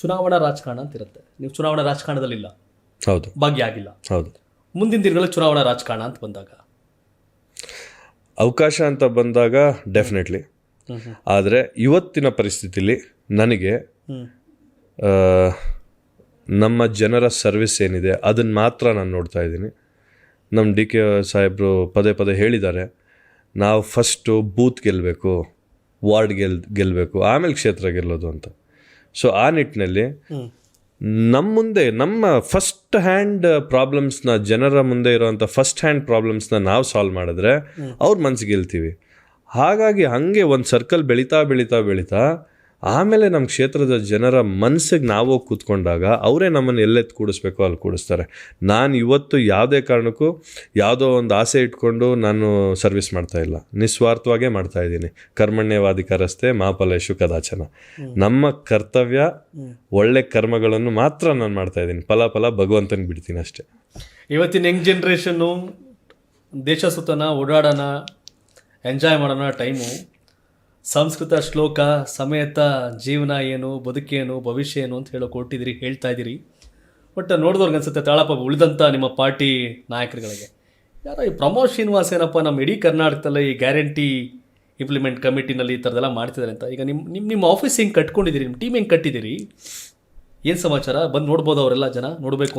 ಚುನಾವಣಾ ರಾಜಕಾರಣ ಅಂತ ಇರುತ್ತೆ. ನೀವು ಚುನಾವಣಾ ರಾಜಕಾರಣದಲ್ಲಿಲ್ಲ. ಹೌದು. ಭಾಗಿಯಾಗಿಲ್ಲ. ಹೌದು. ಮುಂದಿನ ದಿನಗಳಲ್ಲಿ ಚುನಾವಣಾ ರಾಜಕಾರಣ ಅಂತ ಬಂದಾಗ? ಅವಕಾಶ ಅಂತ ಬಂದಾಗ ಡೆಫಿನೆಟ್ಲಿ ಆದರೆ ಇವತ್ತಿನ ಪರಿಸ್ಥಿತಿಲಿ ನನಗೆ ನಮ್ಮ ಜನರ ಸರ್ವಿಸ್ ಏನಿದೆ ಅದನ್ನು ಮಾತ್ರ ನಾನು ನೋಡ್ತಾ ಇದ್ದೀನಿ. ನಮ್ಮ ಡಿ ಕೆ ಸಾಹೇಬರು ಪದೇ ಪದೇ ಹೇಳಿದ್ದಾರೆ ನಾವು ಫಸ್ಟು ಬೂತ್ ಗೆಲ್ಲಬೇಕು ವಾರ್ಡ್ ಗೆಲ್ ಗೆಲ್ಲಬೇಕು ಆಮೇಲೆ ಕ್ಷೇತ್ರ ಗೆಲ್ಲೋದು ಅಂತ. ಸೊ ಆ ನಿಟ್ಟಿನಲ್ಲಿ ನಮ್ಮ ಮುಂದೆ ನಮ್ಮ ಫಸ್ಟ್ ಹ್ಯಾಂಡ್ ಪ್ರಾಬ್ಲಮ್ಸ್ನ ಜನರ ಮುಂದೆ ಇರುವಂಥ ಫಸ್ಟ್ ಹ್ಯಾಂಡ್ ಪ್ರಾಬ್ಲಮ್ಸ್ನ ನಾವು ಸಾಲ್ವ್ ಮಾಡಿದ್ರೆ ಅವ್ರ ಮನ್ಸಿಗೆ ಗೆಲ್ತೀವಿ ಹಾಗಾಗಿ ಹಾಗೆ ಒಂದು ಸರ್ಕಲ್ ಬೆಳೀತಾ ಬೆಳೀತಾ ಬೆಳೀತಾ ಆಮೇಲೆ ನಮ್ಮ ಕ್ಷೇತ್ರದ ಜನರ ಮನಸ್ಸಿಗೆ ನಾವು ಕೂತ್ಕೊಂಡಾಗ ಅವರೇ ನಮ್ಮನ್ನು ಎಲ್ಲೆತ್ತು ಕೂಡಿಸ್ಬೇಕು ಅಲ್ಲಿ ಕೂಡಿಸ್ತಾರೆ. ನಾನು ಇವತ್ತು ಯಾವುದೇ ಕಾರಣಕ್ಕೂ ಯಾವುದೋ ಒಂದು ಆಸೆ ಇಟ್ಕೊಂಡು ನಾನು ಸರ್ವಿಸ್ ಮಾಡ್ತಾ ಇಲ್ಲ. ನಿಸ್ವಾರ್ಥವಾಗೇ ಮಾಡ್ತಾ ಇದ್ದೀನಿ. ಕರ್ಮಣ್ಯವಾಧಿಕಾರಸ್ಥೆ ಮಾಫಲೇಶು ಕದಾಚನ. ನಮ್ಮ ಕರ್ತವ್ಯ ಒಳ್ಳೆ ಕರ್ಮಗಳನ್ನು ಮಾತ್ರ ನಾನು ಮಾಡ್ತಾ ಇದ್ದೀನಿ. ಫಲ ಫಲ ಭಗವಂತನಿಗೆ ಬಿಡ್ತೀನಿ ಅಷ್ಟೇ. ಇವತ್ತಿನ ಯಂಗ್ ಜನ್ರೇಷನ್ನು ದೇಶ ಸುತ್ತನ ಓಡಾಡೋಣ ಎಂಜಾಯ್ ಮಾಡೋಣ ಟೈಮು ಸಂಸ್ಕೃತ ಶ್ಲೋಕ ಸಮೇತ ಜೀವನ ಏನು ಬದುಕೇನು ಭವಿಷ್ಯ ಏನು ಅಂತ ಹೇಳೋ ಕೊಟ್ಟಿದ್ದೀರಿ ಹೇಳ್ತಾ ಇದ್ದೀರಿ. ಬಟ್ ನೋಡಿದವ್ರಿಗೆ ಅನ್ಸುತ್ತೆ ತಾಳಪ್ಪ ಉಳಿದಂಥ ನಿಮ್ಮ ಪಾರ್ಟಿ ನಾಯಕರುಗಳಿಗೆ. ಯಾರೋ ಈ ಪ್ರಮೋದ್ ಶ್ರೀನಿವಾಸ್ ಏನಪ್ಪ ನಮ್ಮ ಇಡೀ ಕರ್ನಾಟಕದಲ್ಲಿ ಈ ಗ್ಯಾರಂಟಿ ಇಂಪ್ಲಿಮೆಂಟ್ ಕಮಿಟಿನಲ್ಲಿ ಈ ಥರದೆಲ್ಲ ಮಾಡ್ತಿದ್ದಾರೆ ಅಂತ. ಈಗ ನಿಮ್ಮ ನಿಮ್ಮ ನಿಮ್ಮ ಆಫೀಸ್ ಹಿಂಗೆ ಕಟ್ಕೊಂಡಿದ್ದೀರಿ ನಿಮ್ಮ ಟೀಮ್ ಹೆಂಗೆ ಕಟ್ಟಿದ್ದೀರಿ? ಏನು ಸಮಾಚಾರ? ಬಂದು ನೋಡ್ಬೋದು ಅವರೆಲ್ಲ ಜನ ನೋಡಬೇಕು.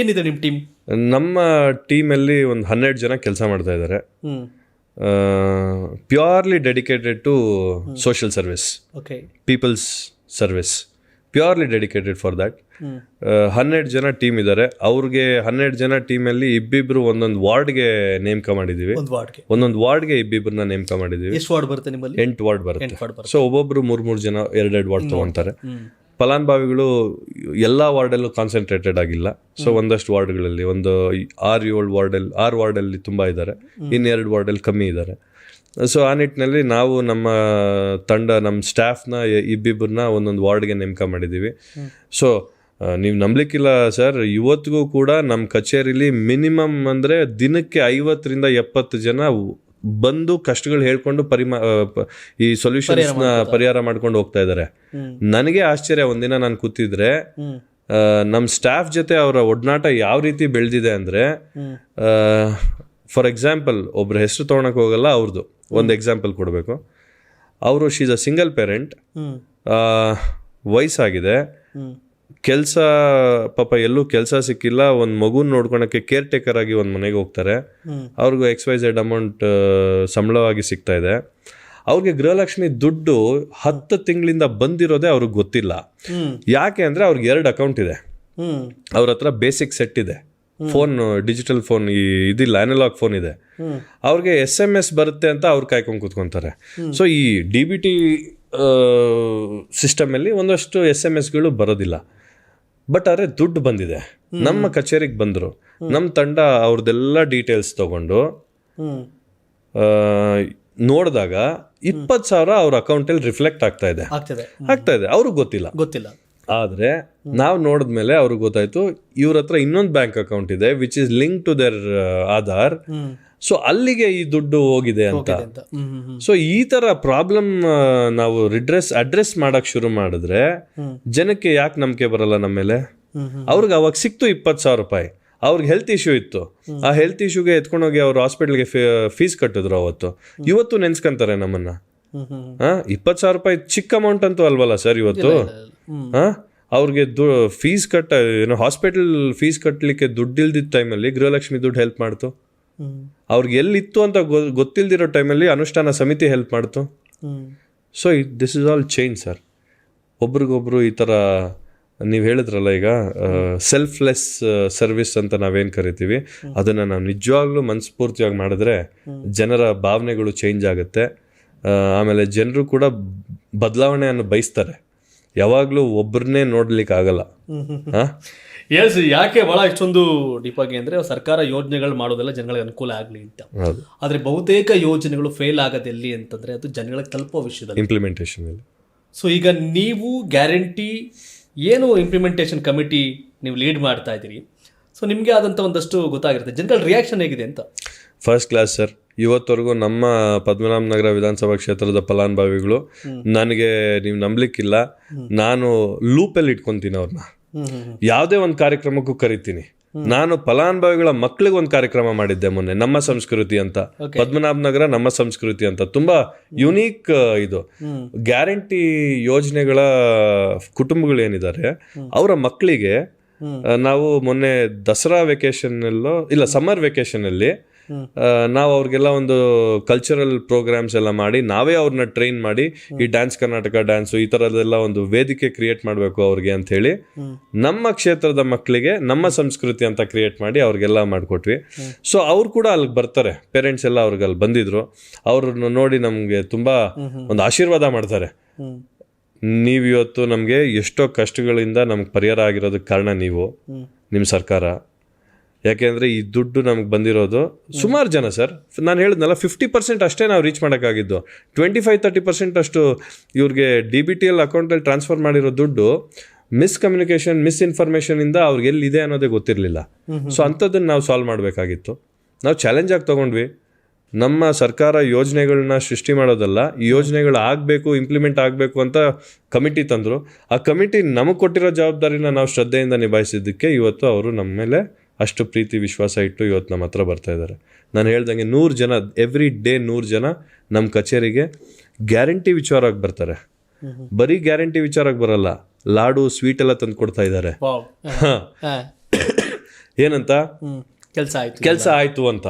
ಏನಿದೆ ನಿಮ್ಮ ಟೀಮ್ ನಮ್ಮ ಟೀಮಲ್ಲಿ ಒಂದು ಹನ್ನೆರಡು ಜನ ಕೆಲಸ ಮಾಡ್ತಾ ಇದ್ದಾರೆ. Purely dedicated to social service okay peoples service purely dedicated for that ಹನ್ನೆರಡು ಜನ ಟೀಮ್ ಇದ್ದಾರೆ ಅವ್ರಿಗೆ ಹನ್ನೆರಡು ಜನ ಟೀಮಲ್ಲಿ ಇಬ್ಬಿಬ್ರು ಒಂದೊಂದು ವಾರ್ಡ್ಗೆ ನೇಮಕ ಮಾಡಿದ್ದೀವಿ ಒಂದೊಂದು ವಾರ್ಡ್ಗೆ ಇಬ್ಬಿಬ್ರನ್ನ ನೇಮಕ ನಿಮ್ಮಲ್ಲಿ? ಎಂಟು ವಾರ್ಡ್ ಬರುತ್ತೆ. ಸೊ ಒಬ್ಬೊಬ್ರು ಮೂರ್ ಮೂರು ಜನ ಎರಡೆರಡು ವಾರ್ಡ್ ತಗೊಂತಾರೆ. ಫಲಾನುಭವಿಗಳು ಎಲ್ಲ ವಾರ್ಡಲ್ಲೂ ಕಾನ್ಸಂಟ್ರೇಟೆಡ್ ಆಗಿಲ್ಲ. ಸೊ ಒಂದಷ್ಟು ವಾರ್ಡ್ಗಳಲ್ಲಿ ಒಂದು ಆರು ಏಳು ವಾರ್ಡಲ್ಲಿ ಆರು ವಾರ್ಡಲ್ಲಿ ತುಂಬ ಇದ್ದಾರೆ. ಇನ್ನೆರಡು ವಾರ್ಡಲ್ಲಿ ಕಮ್ಮಿ ಇದ್ದಾರೆ. ಸೊ ಆ ನಿಟ್ಟಿನಲ್ಲಿ ನಾವು ನಮ್ಮ ತಂಡ ನಮ್ಮ ಸ್ಟಾಫ್ನ ಇಬ್ಬಿಬ್ಬರನ್ನ ಒಂದೊಂದು ವಾರ್ಡ್ಗೆ ನೇಮಕ ಮಾಡಿದ್ದೀವಿ. ಸೊ ನೀವು ನಂಬಲಿಕ್ಕಿಲ್ಲ ಸರ್. ಇವತ್ತಿಗೂ ಕೂಡ ನಮ್ಮ ಕಚೇರಿಲಿ ಮಿನಿಮಮ್ ಅಂದರೆ ದಿನಕ್ಕೆ ಐವತ್ತರಿಂದ ಎಪ್ಪತ್ತು ಜನ ಬಂದು ಕಷ್ಟಗಳು ಹೇಳ್ಕೊಂಡು ಪರಿಮಾ ಈ ಸೊಲ್ಯೂಷನ್ಸ್ನ ಪರಿಹಾರ ಮಾಡ್ಕೊಂಡು ಹೋಗ್ತಾ ಇದ್ದಾರೆ. ನನಗೆ ಆಶ್ಚರ್ಯ ಒಂದಿನ ನಾನು ಕೂತಿದ್ರೆ ನಮ್ಮ ಸ್ಟಾಫ್ ಜೊತೆ ಅವರ ಒಡನಾಟ ಯಾವ ರೀತಿ ಬೆಳೆದಿದೆ ಅಂದರೆ ಫಾರ್ ಎಕ್ಸಾಂಪಲ್ ಒಬ್ರು ಹೆಸರು ತೊಗೊಳಕ್ ಹೋಗಲ್ಲ ಅವ್ರದ್ದು ಒಂದು ಎಕ್ಸಾಂಪಲ್ ಕೊಡಬೇಕು. ಅವರು ಶೀಸ್ ಅ ಸಿಂಗಲ್ ಪೇರೆಂಟ್ ವಯಸ್ಸಾಗಿದೆ. ಕೆಲಸ ಪಾಪ ಎಲ್ಲೂ ಕೆಲಸ ಸಿಕ್ಕಿಲ್ಲ. ಒಂದು ಮಗುನ ನೋಡ್ಕೊಳಕ್ಕೆ ಕೇರ್ ಟೇಕರ್ ಆಗಿ ಒಂದು ಮನೆಗೆ ಹೋಗ್ತಾರೆ. ಅವ್ರಿಗೂ ಎಕ್ಸ್ ವೈ ಝೆಡ್ ಅಮೌಂಟ್ ಸಂಬಳವಾಗಿ ಸಿಗ್ತಾ ಇದೆ. ಅವ್ರಿಗೆ ಗೃಹಲಕ್ಷ್ಮಿ ದುಡ್ಡು ಹತ್ತು ತಿಂಗಳಿಂದ ಬಂದಿರೋದೇ ಅವ್ರಿಗೆ ಗೊತ್ತಿಲ್ಲ. ಯಾಕೆ ಅಂದರೆ ಅವ್ರಿಗೆ ಎರಡು ಅಕೌಂಟ್ ಇದೆ. ಅವ್ರ ಹತ್ರ ಬೇಸಿಕ್ ಸೆಟ್ ಇದೆ. ಫೋನ್ ಡಿಜಿಟಲ್ ಫೋನ್ ಈ ಇದಿಲ್ಲ ಅನಲಾಗ್ ಫೋನ್ ಇದೆ. ಅವ್ರಿಗೆ ಎಸ್ ಎಂ ಎಸ್ ಬರುತ್ತೆ ಅಂತ ಅವ್ರು ಕಾಯ್ಕೊಂಡು ಕೂತ್ಕೊಂತಾರೆ. ಸೊ ಈ ಡಿ ಬಿ ಟಿ ಸಿಸ್ಟಮಲ್ಲಿ ಒಂದಷ್ಟು ಎಸ್ ಎಂ ಎಸ್ಗಳು ಬರೋದಿಲ್ಲ. ಬಟ್ ಆದರೆ ದುಡ್ಡು ಬಂದಿದೆ. ನಮ್ಮ ಕಚೇರಿಗೆ ಬಂದರು. ನಮ್ಮ ತಂಡ ಅವ್ರದ್ದೆಲ್ಲ ಡೀಟೇಲ್ಸ್ ತಗೊಂಡು ನೋಡಿದಾಗ ಇಪ್ಪತ್ತು ಸಾವಿರ ಅವ್ರ ಅಕೌಂಟಲ್ಲಿ ರಿಫ್ಲೆಕ್ಟ್ ಆಗ್ತಾ ಇದೆ. ಆಗ್ತಾ ಇದೆ. ಅವ್ರಿಗೆ ಗೊತ್ತಿಲ್ಲ. ಗೊತ್ತಿಲ್ಲ. ಆದರೆ ನಾವು ನೋಡಿದ್ಮೇಲೆ ಅವ್ರಿಗೆ ಗೊತ್ತಾಯ್ತು ಇವ್ರ ಹತ್ರ ಇನ್ನೊಂದು ಬ್ಯಾಂಕ್ ಅಕೌಂಟ್ ಇದೆ which is link to their Aadhaar. So ಅಲ್ಲಿಗೆ ಈ ದುಡ್ಡು ಹೋಗಿದೆ ಅಂತ. ಸೊ ಈ ತರ ಪ್ರಾಬ್ಲಮ್ ನಾವು ರಿಡ್ರೆಸ್ ಅಡ್ರೆಸ್ ಮಾಡಕ್ ಶುರು ಮಾಡಿದ್ರೆ ಜನಕ್ಕೆ ಯಾಕೆ ನಂಬಿಕೆ ಬರಲ್ಲ ನಮ್ಮ ಮೇಲೆ? ಅವ್ರಿಗೆ ಅವಾಗ ಸಿಕ್ತು ಇಪ್ಪತ್ತು ಸಾವಿರ ರೂಪಾಯಿ. ಅವ್ರಿಗೆ ಹೆಲ್ತ್ ಇಶ್ಯೂ ಇತ್ತು. ಆ ಹೆಲ್ತ್ ಇಶ್ಯೂಗೆ ಎತ್ಕೊಂಡೋಗಿ ಅವ್ರು ಹಾಸ್ಪಿಟಲ್ಗೆ ಫೀಸ್ ಕಟ್ಟಿದ್ರು ಅವತ್ತು. ಇವತ್ತು ನೆನ್ಸ್ಕೊಂತಾರೆ ನಮ್ಮನ್ನ. ಹಾ ಇಪ್ಪತ್ತು ಸಾವಿರ ರೂಪಾಯಿ ಚಿಕ್ಕ ಅಮೌಂಟ್ ಅಂತೂ ಅಲ್ವಲ್ಲ ಸರ್ ಇವತ್ತು? ಹಾ ಅವ್ರಿಗೆ ದು ಫೀಸ್ ಕಟ್ಟ ಏನೋ ಹಾಸ್ಪಿಟಲ್ ಫೀಸ್ ಕಟ್ಟಲಿಕ್ಕೆ ದುಡ್ಡು ಇಲ್ದಿದ್ದ ಟೈಮಲ್ಲಿ ಗೃಹಲಕ್ಷ್ಮಿ ದುಡ್ಡು ಹೆಲ್ಪ್ ಮಾಡ್ತು. ಅವ್ರಿಗೆ ಎಲ್ಲಿತ್ತು ಅಂತ ಗೊತ್ತಿಲ್ದಿರೋ ಟೈಮಲ್ಲಿ ಅನುಷ್ಠಾನ ಸಮಿತಿ ಹೆಲ್ಪ್ ಮಾಡ್ತು. So it this is all change sir ಒಬ್ರಿಗೊಬ್ರು ಈ ಥರ ನೀವು ಹೇಳಿದ್ರಲ್ಲ ಈಗ ಸೆಲ್ಫ್ಲೆಸ್ ಸರ್ವಿಸ್ ಅಂತ ನಾವೇನು ಕರಿತೀವಿ, ಅದನ್ನು ನಾವು ನಿಜವಾಗ್ಲೂ ಮನಸ್ಫೂರ್ತಿಯಾಗಿ ಮಾಡಿದ್ರೆ ಜನರ ಭಾವನೆಗಳು ಚೇಂಜ್ ಆಗುತ್ತೆ. ಆಮೇಲೆ ಜನರು ಕೂಡ ಬದಲಾವಣೆಯನ್ನು ಬಯಸ್ತಾರೆ. ಯಾವಾಗಲೂ ಒಬ್ಬರನ್ನೇ ನೋಡ್ಲಿಕ್ಕೆ ಆಗಲ್ಲ ಹಾಂ ಎಸ್ ಯಾಕೆ ಬಹಳ ಇಷ್ಟೊಂದು ಡೀಪಾಗಿ ಅಂದರೆ ಸರ್ಕಾರ ಯೋಜನೆಗಳು ಮಾಡೋದೆಲ್ಲ ಜನಗಳಿಗೆ ಅನುಕೂಲ ಆಗಲಿ ಅಂತ. ಆದರೆ ಬಹುತೇಕ ಯೋಜನೆಗಳು ಫೇಲ್ ಆಗೋದು ಎಲ್ಲಿ ಅಂತಂದರೆ ಅದು ಜನಗಳಿಗೆ ತಲುಪೋ ವಿಷಯದಲ್ಲಿ. ಇಂಪ್ಲಿಮೆಂಟೇಷನ್ ಸೊ ಈಗ ನೀವು ಗ್ಯಾರಂಟಿ ಏನು ಇಂಪ್ಲಿಮೆಂಟೇಷನ್ ಕಮಿಟಿ ನೀವು ಲೀಡ್ ಮಾಡ್ತಾ ಇದ್ದೀರಿ? ಸೊ ನಿಮಗೆ ಆದಂಥ ಒಂದಷ್ಟು ಗೊತ್ತಾಗಿರುತ್ತೆ. ಜನಗಳ ರಿಯಾಕ್ಷನ್ ಹೇಗಿದೆ ಅಂತ? ಫಸ್ಟ್ ಕ್ಲಾಸ್ ಸರ್ ಇವತ್ತವರೆಗೂ ನಮ್ಮ ಪದ್ಮನಾಭನಗರ ವಿಧಾನಸಭಾ ಕ್ಷೇತ್ರದ ಫಲಾನುಭವಿಗಳು ನನಗೆ ನೀವು ನಂಬಲಿಕ್ಕಿಲ್ಲ. ನಾನು ಲೂಪಲ್ಲಿ ಇಟ್ಕೊತೀನಿ ಅವ್ರನ್ನ ಯಾವುದೇ ಒಂದು ಕಾರ್ಯಕ್ರಮಕ್ಕೂ ಕರಿತೀನಿ. ನಾನು ಫಲಾನುಭವಿಗಳ ಮಕ್ಕಳಿಗೆ ಒಂದು ಕಾರ್ಯಕ್ರಮ ಮಾಡಿದ್ದೆ ಮೊನ್ನೆ ನಮ್ಮ ಸಂಸ್ಕೃತಿ ಅಂತ. ಪದ್ಮನಾಭ ನಗರ ನಮ್ಮ ಸಂಸ್ಕೃತಿ ಅಂತ. ತುಂಬಾ ಯುನೀಕ್ ಇದು. ಗ್ಯಾರಂಟಿ ಯೋಜನೆಗಳ ಕುಟುಂಬಗಳು ಏನಿದ್ದಾರೆ ಅವರ ಮಕ್ಕಳಿಗೆ ನಾವು ಮೊನ್ನೆ ದಸರಾ ವೆಕೇಶನ್ ಅಲ್ಲೋ ಇಲ್ಲ ಸಮ್ಮರ್ ವೆಕೇಶನ್ ಅಲ್ಲಿ ನಾವು ಅವ್ರಿಗೆಲ್ಲ ಒಂದು ಕಲ್ಚರಲ್ ಪ್ರೋಗ್ರಾಮ್ಸ್ ಎಲ್ಲ ಮಾಡಿ, ನಾವೇ ಅವ್ರನ್ನ ಟ್ರೈನ್ ಮಾಡಿ, ಈ ಡ್ಯಾನ್ಸ್ ಕರ್ನಾಟಕ ಡ್ಯಾನ್ಸು ಈ ಥರದ್ದೆಲ್ಲ ಒಂದು ವೇದಿಕೆ ಕ್ರಿಯೇಟ್ ಮಾಡಬೇಕು ಅವ್ರಿಗೆ ಅಂತ ಹೇಳಿ, ನಮ್ಮ ಕ್ಷೇತ್ರದ ಮಕ್ಕಳಿಗೆ ನಮ್ಮ ಸಂಸ್ಕೃತಿ ಅಂತ ಕ್ರಿಯೇಟ್ ಮಾಡಿ ಅವ್ರಿಗೆಲ್ಲ ಮಾಡಿಕೊಟ್ವಿ. ಸೊ ಅವ್ರು ಕೂಡ ಅಲ್ಲಿಗೆ ಬರ್ತಾರೆ. ಪೇರೆಂಟ್ಸ್ ಎಲ್ಲ ಅವ್ರಿಗೆ ಅಲ್ಲಿ ಬಂದಿದ್ರು. ಅವ್ರನ್ನ ನೋಡಿ ನಮಗೆ ತುಂಬಾ ಒಂದು ಆಶೀರ್ವಾದ ಮಾಡ್ತಾರೆ. ನೀವು ಇವತ್ತು ನಮಗೆ ಎಷ್ಟೋ ಕಷ್ಟಗಳಿಂದ ನಮ್ಗೆ ಪರಿಹಾರ ಆಗಿರೋದಕ್ಕೆ ಕಾರಣ ನೀವು. ನಿಮ್ಮ ಸರ್ಕಾರ. ಯಾಕೆಂದ್ರೆ ಈ ದುಡ್ಡು ನಮ್ಗೆ ಬಂದಿರೋದು ಸುಮಾರು ಜನ ಸರ್. ನಾನು ಹೇಳಿದ್ನಲ್ಲ ಫಿಫ್ಟಿ ಪರ್ಸೆಂಟ್ ಅಷ್ಟೇ ನಾವು ರೀಚ್ ಮಾಡೋಕ್ಕಾಗಿದ್ದು. ಟ್ವೆಂಟಿ ಫೈವ್ ತರ್ಟಿ ಪರ್ಸೆಂಟ್ ಅಷ್ಟು ಇವ್ರಿಗೆ ಡಿ ಬಿ ಟಿ ಎಲ್ ಅಕೌಂಟಲ್ಲಿ ಟ್ರಾನ್ಸ್ಫರ್ ಮಾಡಿರೋ ದುಡ್ಡು ಮಿಸ್ ಮಿಸ್ಇನ್ಫಾರ್ಮೇಷನಿಂದ ಮಿಸ್ ಇನ್ಫಾರ್ಮೇಷನಿಂದ ಅವ್ರಿಗೆ ಎಲ್ಲಿದೆ ಅನ್ನೋದೇ ಗೊತ್ತಿರಲಿಲ್ಲ. ಸೊ ಅಂಥದ್ದನ್ನು ನಾವು ಸಾಲ್ವ್ ಮಾಡಬೇಕಾಗಿತ್ತು. ನಾವು ಚಾಲೆಂಜ್ ಆಗಿ ತೊಗೊಂಡ್ವಿ. ನಮ್ಮ ಸರ್ಕಾರ ಯೋಜನೆಗಳನ್ನ ಸೃಷ್ಟಿ ಮಾಡೋದಲ್ಲ ಈ ಯೋಜನೆಗಳು ಆಗಬೇಕು ಇಂಪ್ಲಿಮೆಂಟ್ ಆಗಬೇಕು ಅಂತ ಕಮಿಟಿ ತಂದರು. ಆ ಕಮಿಟಿ ನಮಗೆ ಕೊಟ್ಟಿರೋ ಜವಾಬ್ದಾರಿನ ನಾವು ಶ್ರದ್ಧೆಯಿಂದ ನಿಭಾಯಿಸಿದ್ದಕ್ಕೆ ಇವತ್ತು ಅವರು ನಮ್ಮ ಮೇಲೆ ಅಷ್ಟು ಪ್ರೀತಿ ವಿಶ್ವಾಸ ಇಟ್ಟು ಇವತ್ತು ನಮ್ಮ ಹತ್ರ ಬರ್ತಾ ಇದ್ದಾರೆ. ನಾನು ಹೇಳ್ದಂಗೆ ನೂರು ಜನ ಎವ್ರಿ ಡೇ ನೂರು ಜನ ನಮ್ಮ ಕಚೇರಿಗೆ ಗ್ಯಾರಂಟಿ ವಿಚಾರವಾಗಿ ಬರ್ತಾರೆ. ಬರೀ ಗ್ಯಾರಂಟಿ ವಿಚಾರಕ್ಕೆ ಬರಲ್ಲ ಲಾಡು ಸ್ವೀಟ್ ಎಲ್ಲ ತಂದು ಕೊಡ್ತಾ ಇದ್ದಾರೆ. ಏನಂತ? ಕೆಲಸ ಆಯ್ತು. ಕೆಲಸ ಆಯ್ತು ಅಂತ.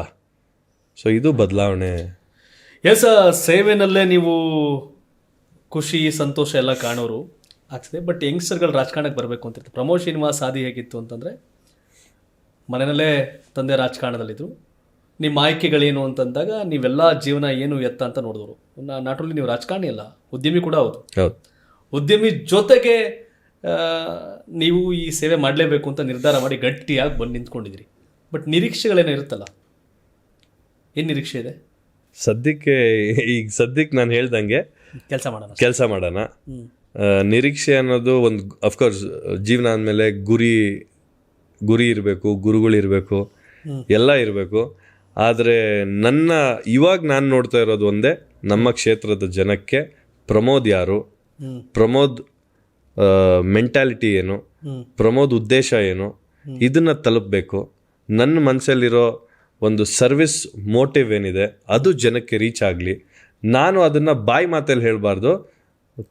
ಸೊ ಇದು ಬದಲಾವಣೆ. ಎಸ್ ಸೇವೆನಲ್ಲೇ ನೀವು ಖುಷಿ ಸಂತೋಷ ಎಲ್ಲ ಕಾಣೋರು. ಆಗ್ತದೆ ಬಟ್ ಯಂಗ್ಸ್ಟರ್ಗಳು ರಾಜಕಾರಣಕ್ಕೆ ಬರಬೇಕು ಅಂತಿರ್ತಾರೆ. ಪ್ರಮೋದ್ ಶ್ರೀನಿವಾಸ್ ಹಾದಿ ಹೇಗಿತ್ತು ಅಂತಂದರೆ ಮನೆಯಲ್ಲೇ ತಂದೆ ರಾಜಕಾರಣದಲ್ಲಿದ್ದರು ನಿಮ್ಮ ಆಯ್ಕೆಗಳೇನು ಅಂತಂದಾಗ ನೀವೆಲ್ಲ ಜೀವನ ಏನು ಎತ್ತ ಅಂತ ನೋಡಿದ್ರು ನಾಟ್ ಓನ್ಲಿ ನೀವು ರಾಜಕಾರಣಿ ಅಲ್ಲ ಉದ್ಯಮಿ ಕೂಡ ಹೌದು. ಹೌದು. ಉದ್ಯಮಿ ಜೊತೆಗೆ ನೀವು ಈ ಸೇವೆ ಮಾಡಲೇಬೇಕು ಅಂತ ನಿರ್ಧಾರ ಮಾಡಿ ಗಟ್ಟಿಯಾಗಿ ಬಂದು ನಿಂತ್ಕೊಂಡಿದ್ದೀರಿ. ಬಟ್ ನಿರೀಕ್ಷೆಗಳೇನೋ ಇರುತ್ತಲ್ಲ? ಏನು ನಿರೀಕ್ಷೆ ಇದೆ? ಸದ್ಯಕ್ಕೆ ಈಗ ಸದ್ಯಕ್ಕೆ ನಾನು ಹೇಳ್ದಂಗೆ ಕೆಲಸ ಮಾಡೋಣ ಕೆಲಸ ಮಾಡೋಣ. ನಿರೀಕ್ಷೆ ಅನ್ನೋದು ಒಂದು ಅಫ್ಕೋರ್ಸ್ ಜೀವನ ಅಂದಮೇಲೆ ಗುರಿ ಗುರಿ ಇರಬೇಕು ಗುರುಗಳಿರಬೇಕು ಎಲ್ಲ ಇರಬೇಕು. ಆದರೆ ನನ್ನ ಇವಾಗ ನಾನು ನೋಡ್ತಾ ಇರೋದು ಒಂದೇ ನಮ್ಮ ಕ್ಷೇತ್ರದ ಜನಕ್ಕೆ ಪ್ರಮೋದ್ ಯಾರು. ಪ್ರಮೋದ್ ಮೆಂಟ್ಯಾಲಿಟಿ ಏನು. ಪ್ರಮೋದ್ ಉದ್ದೇಶ ಏನು? ಇದನ್ನ ತಲುಪಬೇಕು. ನನ್ನ ಮನಸ್ಸಲ್ಲಿರೋ ಒಂದು ಸರ್ವಿಸ್ ಮೋಟಿವ್ ಏನಿದೆ ಅದು ಜನಕ್ಕೆ ರೀಚ್ ಆಗಲಿ. ನಾನು ಅದನ್ನ ಬಾಯಿ ಮಾತಲ್ಲಿ ಹೇಳಬಾರ್ದು.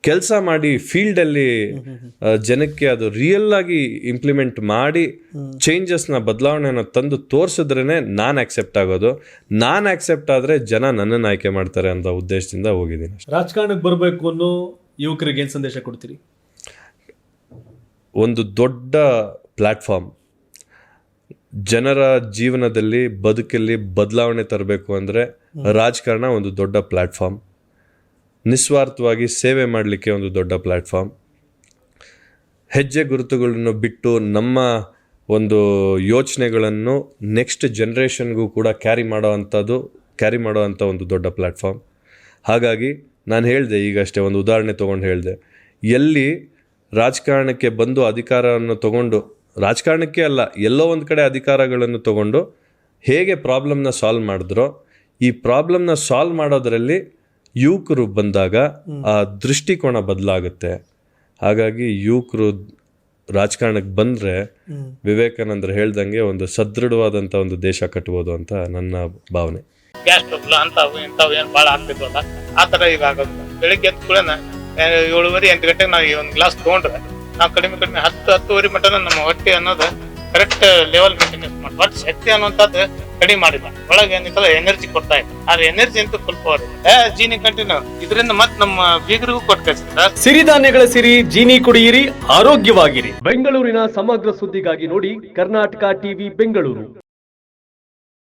ಕೆಲಸ ಮಾಡಿ ಫೀಲ್ಡಲ್ಲಿ ಜನಕ್ಕೆ ಅದು ರಿಯಲ್ ಆಗಿ ಇಂಪ್ಲಿಮೆಂಟ್ ಮಾಡಿ ಚೇಂಜಸ್ನ ಬದಲಾವಣೆನ ತಂದು ತೋರಿಸಿದ್ರೇ ನಾನು ಆಕ್ಸೆಪ್ಟ್ ಆಗೋದು. ನಾನು ಆಕ್ಸೆಪ್ಟ್ ಆದರೆ ಜನ ನನ್ನನ್ನು ಆಯ್ಕೆ ಮಾಡ್ತಾರೆ ಅಂತ ಉದ್ದೇಶದಿಂದ ಹೋಗಿದ್ದೀನಿ. ರಾಜಕಾರಣಕ್ಕೆ ಬರಬೇಕು ಅನ್ನೋ ಯುವಕರಿಗೆ ಏನು ಸಂದೇಶ ಕೊಡ್ತೀರಿ? ಒಂದು ದೊಡ್ಡ ಪ್ಲ್ಯಾಟ್ಫಾರ್ಮ್ ಜನರ ಜೀವನದಲ್ಲಿ ಬದುಕಲ್ಲಿ ಬದಲಾವಣೆ ತರಬೇಕು ಅಂದರೆ ರಾಜಕಾರಣ ಒಂದು ದೊಡ್ಡ ಪ್ಲ್ಯಾಟ್ಫಾರ್ಮ್ ನಿಸ್ವಾರ್ಥವಾಗಿ ಸೇವೆ ಮಾಡಲಿಕ್ಕೆ ಒಂದು ದೊಡ್ಡ ಪ್ಲ್ಯಾಟ್ಫಾರ್ಮ್ ಹೆಜ್ಜೆ ಗುರುತುಗಳನ್ನು ಬಿಟ್ಟು ನಮ್ಮ ಒಂದು ಯೋಚನೆಗಳನ್ನು ನೆಕ್ಸ್ಟ್ ಜನ್ರೇಷನ್ಗೂ ಕೂಡ ಕ್ಯಾರಿ ಮಾಡೋ ಅಂಥದ್ದು ಕ್ಯಾರಿ ಮಾಡೋ ಅಂಥ ಒಂದು ದೊಡ್ಡ ಪ್ಲ್ಯಾಟ್ಫಾರ್ಮ್ ಹಾಗಾಗಿ ನಾನು ಹೇಳಿದೆ ಈಗಷ್ಟೇ ಒಂದು ಉದಾಹರಣೆ ತೊಗೊಂಡು ಹೇಳಿದೆ. ಎಲ್ಲಿ ರಾಜಕಾರಣಕ್ಕೆ ಬಂದು ಅಧಿಕಾರವನ್ನು ತಗೊಂಡು, ರಾಜಕಾರಣಕ್ಕೆ ಅಲ್ಲ, ಎಲ್ಲೋ ಒಂದು ಕಡೆ ಅಧಿಕಾರಗಳನ್ನು ತಗೊಂಡು ಹೇಗೆ ಪ್ರಾಬ್ಲಮ್ನ ಸಾಲ್ವ್ ಮಾಡಿದ್ರೋ, ಈ ಪ್ರಾಬ್ಲಮ್ನ ಸಾಲ್ವ್ ಮಾಡೋದರಲ್ಲಿ ಯುವಕರು ಬಂದಾಗ ಆ ದೃಷ್ಟಿಕೋನ ಬದಲಾಗುತ್ತೆ. ಹಾಗಾಗಿ ಯುವಕರು ರಾಜಕಾರಣಕ್ಕೆ ಬಂದರೆ ವಿವೇಕಾನಂದರು ಹೇಳ್ದಂಗೆ ಒಂದು ಸದೃಢವಾದಂಥ ಒಂದು ದೇಶ ಕಟ್ಬೋದು ಅಂತ ನನ್ನ ಭಾವನೆ. ಗ್ಯಾಸ್ ಟ್ರಬಲ್ ಅಂತಾವು ಇಂತಾವು ಏನ್ ಭಾಳ ಆಗ್ತಿದ್ವಲ್ಲ ಆ ತರ ಈಗ ಬೆಳಿಗ್ಗೆ ಎದ್ದ ಕೂಡ ಏಳುವರೆ ಎಂಟು ಗಂಟೆಗೆ ನಾವು ಈ ಒಂದು ಗ್ಲಾಸ್ ತೊಗೊಂಡ್ರೆ ನಾವು ಕಡಿಮೆ ಕಡಿಮೆ ಹತ್ತು ಹತ್ತುವರೆ ಮಟನ ನಮ್ಮ ಹೊಟ್ಟೆ ಅನ್ನೋದು ಕರೆಕ್ಟ್ ಲೆವೆಲ್ ಮೇಂಟೆನೆನ್ಸ್ ಮಾಡಿ ಬಟ್ ಶಕ್ತಿ ಅನ್ನುವಂಥದ್ದು ಕಡಿಮೆ ಮಾಡಿಲ್ಲ. ಒಳಗೆ ಏನಿತ್ತಲ್ಲ ಎನರ್ಜಿ ಕೊಡ್ತಾ ಇದೆ ಆದ್ರೆ ಎನರ್ಜಿ ಅಂತೂ ಸ್ವಲ್ಪ ಜೀನಿ ಕಂಟಿನ್ಯೂ ಇದರಿಂದ ಮತ್ ನಮ್ಮ ಬೀಗರಿಗೂ ಕೊಟ್ಟು ಸಿರಿಧಾನ್ಯಗಳ ಸಿರಿ, ಜೀನಿ ಕುಡಿಯಿರಿ, ಆರೋಗ್ಯವಾಗಿರಿ. ಬೆಂಗಳೂರಿನ ಸಮಗ್ರ ಸುದ್ದಿಗಾಗಿ ನೋಡಿ ಕರ್ನಾಟಕ ಟಿವಿ ಬೆಂಗಳೂರು.